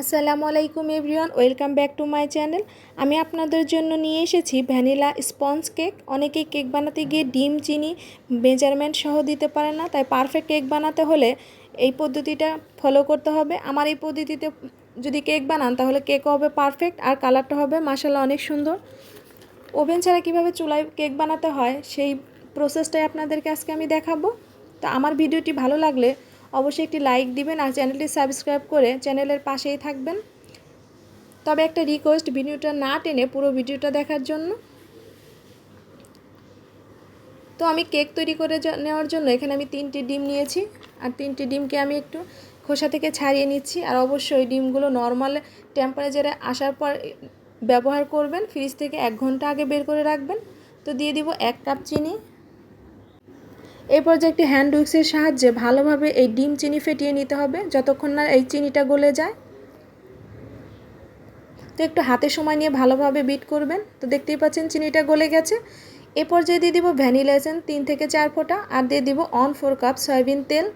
আসসালামু আলাইকুম everyone, welcome back to my channel. আমি আপনাদের জন্য নিয়ে এসেছি ভ্যানিলা স্পঞ্জ কেক। অনেকেই কেক বানাতে গিয়ে ডিম, চিনি, মেজারমেন্ট সহ দিতে পারে না, তাই পারফেক্ট কেক বানাতে হলে এই পদ্ধতিটা ফলো করতে হবে। আমার এই পদ্ধতিতে যদি কেক বানান, তাহলে কেকও হবে পারফেক্ট আর কালারটা হবে মাসাল্লাহ অনেক সুন্দর। ওভেন ছাড়া কীভাবে চুলায় কেক বানাতে হয়, সেই প্রসেসটাই আপনাদেরকে আজকে আমি দেখাবো। তো আমার ভিডিওটি ভালো লাগলে অবশ্যই একটি লাইক দিবেন আর চ্যানেলটি সাবস্ক্রাইব করে চ্যানেলের পাশেই থাকবেন। তবে একটা রিকোয়েস্ট ভিডিওটা না টেনে পুরো ভিডিওটা দেখার জন্য। তো আমি কেক তৈরি করে নেওয়ার জন্য এখানে আমি তিনটি ডিম নিয়েছি। আর তিনটি ডিমকে আমি একটু খোসা থেকে ছাড়িয়ে নিচ্ছি। আর অবশ্যই ডিমগুলো নর্মাল টেম্পারেচারে আসার পর ব্যবহার করবেন। ফ্রিজ থেকে এক ঘণ্টা আগে বের করে রাখবেন। তো দিয়ে দিব এক কাপ চিনি। এই পর্যায়ে একটি হ্যান্ড উইক্সের সাহায্যে ভালোভাবে এই ডিম চিনি ফেটিয়ে নিতে হবে যতক্ষণ না এই চিনিটা গলে যায়। তো একটু হাতে সময় নিয়ে ভালোভাবে বিট করবেন। তো দেখতেই পাচ্ছেন চিনিটা গলে গেছে। এ পর্যায়ে দিয়ে দিব ভ্যানিলা এসেন তিন থেকে চার ফোঁটা আর দিয়ে দিব অন ফোর কাপ সয়াবিন তেল।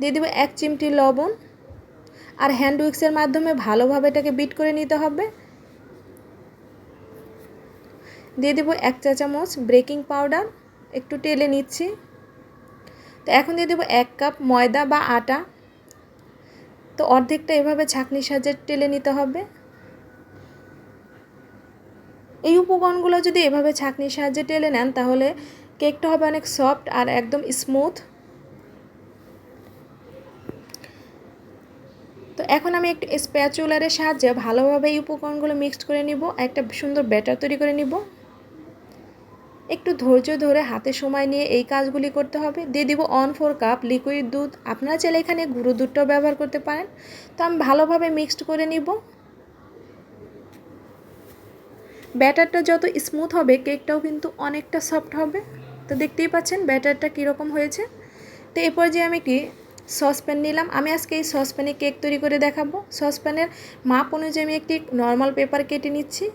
দিয়ে দিব এক চিমটি লবণ। আর হ্যান্ড উইক্সের মাধ্যমে ভালোভাবে এটাকে বিট করে নিতে হবে। দিয়ে দেবো এক চা চামচ ব্রেকিং পাউডার। একটু টেলে নিচ্ছি। তো এখন দিয়ে দেবো এক কাপ ময়দা বা আটা। তো অর্ধেকটা এভাবে ছাঁকনির সাহায্যে টেলে নিতে হবে। এই উপকরণগুলো যদি এভাবে ছাঁকনির সাহায্যে টেলে নেন, তাহলে কেকটা হবে অনেক সফট আর একদম স্মুথ তো এখন আমি একটু স্প্যাচুলারের সাহায্যে ভালোভাবে এই উপকরণগুলো মিক্সড করে নিব, একটা সুন্দর ব্যাটার তৈরি করে নিব। একটু ধৈর্য ধরে হাতে সময় নিয়ে এই কাজগুলি করতে হবে। দিয়ে দিব অন ফোর কাপ লিকুইড দুধ। আপনারা চাইলে এখানে গুঁড়ো দুধটাও ব্যবহার করতে পারেন। তো আমি ভালোভাবে মিক্সড করে নিব। ব্যাটারটা যত স্মুথ হবে কেকটাও কিন্তু অনেকটা সফট হবে। তো দেখতেই পাচ্ছেন ব্যাটারটা কীরকম হয়েছে। তো এরপর যে আমি কি সসপ্যান নিলাম। আমি আজকে এই সসপ্যানে কেক তৈরি করে দেখাবো। সসপ্যানের মাপ অনুযায়ী আমি একটি নর্মাল পেপার কেটে নিচ্ছি।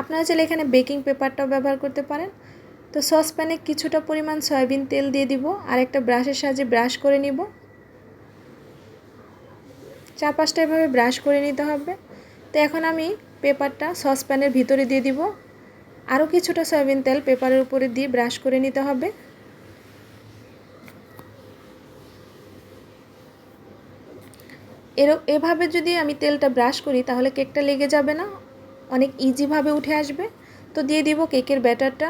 আপনারা চাইলে এখানে বেকিং পেপারটাও ব্যবহার করতে পারেন। তো সসপ্যানে কিছুটা পরিমাণ সয়াবিন তেল দিয়ে দিব, আর একটা ব্রাশের সাহায্যে ব্রাশ করে নিব। চার পাঁচটা এভাবে ব্রাশ করে নিতে হবে। তো এখন আমি পেপারটা সসপ্যানের ভিতরে দিয়ে দিব। আরও কিছুটা সয়াবিন তেল পেপারের উপরে দিয়ে ব্রাশ করে নিতে হবে। এর এভাবে যদি আমি তেলটা ব্রাশ করি, তাহলে কেকটা লেগে যাবে না। অনেক ইজিভাবে উঠে আসবে। তো দিয়ে দিব কেকের ব্যাটারটা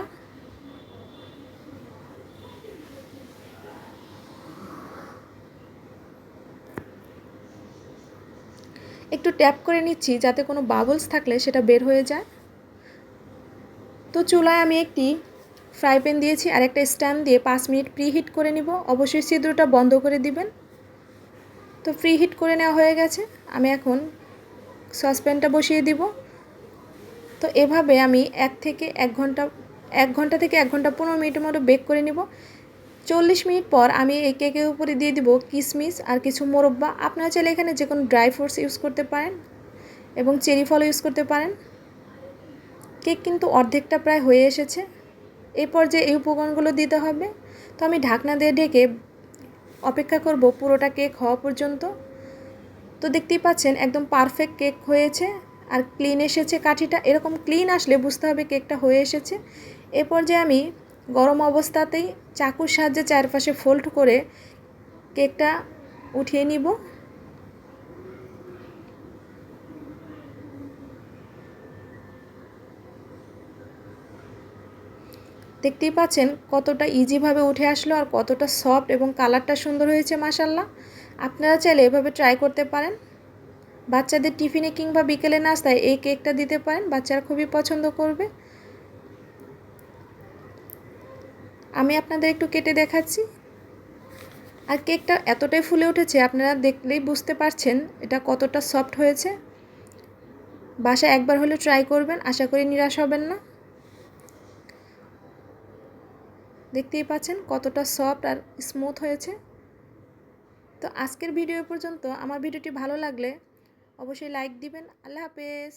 একটু ট্যাপ করে নিচ্ছি যাতে কোনো বাবলস থাকলে সেটা বের হয়ে যায়। তো চুলায় আমি একটি ফ্রাই প্যান দিয়েছি আর একটা স্ট্যান্ড দিয়ে পাঁচ মিনিট প্রি হিট করে নিব। অবশ্যই ছিদ্রটা বন্ধ করে দিবেন। তো ফ্রি হিট করে নেওয়া হয়ে গেছে। আমি এখন সসপ্যানটা বসিয়ে দিব। তো এভাবে আমি এক থেকে এক ঘণ্টা এক ঘণ্টা থেকে এক ঘণ্টা পনেরো মিনিটের মতো বেক করে নিব। চল্লিশ মিনিট পর আমি এই কেকের উপরে দিয়ে দিব কিশমিশ আর কিছু মোরব্বা। আপনারা চাইলে এখানে যে কোনো ড্রাই ফ্রুটস ইউজ করতে পারেন এবং চেরি ফলও ইউজ করতে পারেন। কেক কিন্তু অর্ধেকটা প্রায় হয়ে এসেছে। এই পর্যায়ে এই উপকরণগুলো দিতে হবে। তো আমি ঢাকনা দিয়ে ঢেকে অপেক্ষা করব পুরোটা কেক হওয়া পর্যন্ত। তো দেখতেই পাচ্ছেন একদম পারফেক্ট কেক হয়েছে। আর ক্লিন এসেছে কাঠিটা। এরকম ক্লিন আসলে বুঝতে হবে কেকটা হয়ে এসেছে। এ পর্যায়ে আমি গরম অবস্থাতেই চাকুর সাহায্যে চারপাশে ফোল্ড করে কেকটা উঠিয়ে নিব। দেখতেই পাচ্ছেন কতটা ইজিভাবে উঠে আসলো আর কতটা সফট এবং কালারটা সুন্দর হয়েছে মাসাল্লাহ আপনারা চাইলে এভাবে ট্রাই করতে পারেন। বাচ্চাদের টিফিনে কিংবা বিকেলে নাস্তায় এই কেকটা দিতে পারেন, বাচ্চারা খুবই পছন্দ করবে। আমি আপনাদের একটু কেটে দেখাচ্ছি। আর কেকটা এতটাই ফুলে উঠেছে, আপনারা দেখলেই বুঝতে পারছেন এটা কতটা সফট হয়েছে। বাসা একবার হলে ট্রাই করবেন, আশা করি নিরাশ হবেন না। দেখতেই পাচ্ছেন কতটা সফট আর স্মুথ হয়েছে। তো আজকের ভিডিও পর্যন্ত। আমার ভিডিওটি ভালো লাগলে অবশ্যই লাইক দিবেন। আল্লাহ হাফেজ।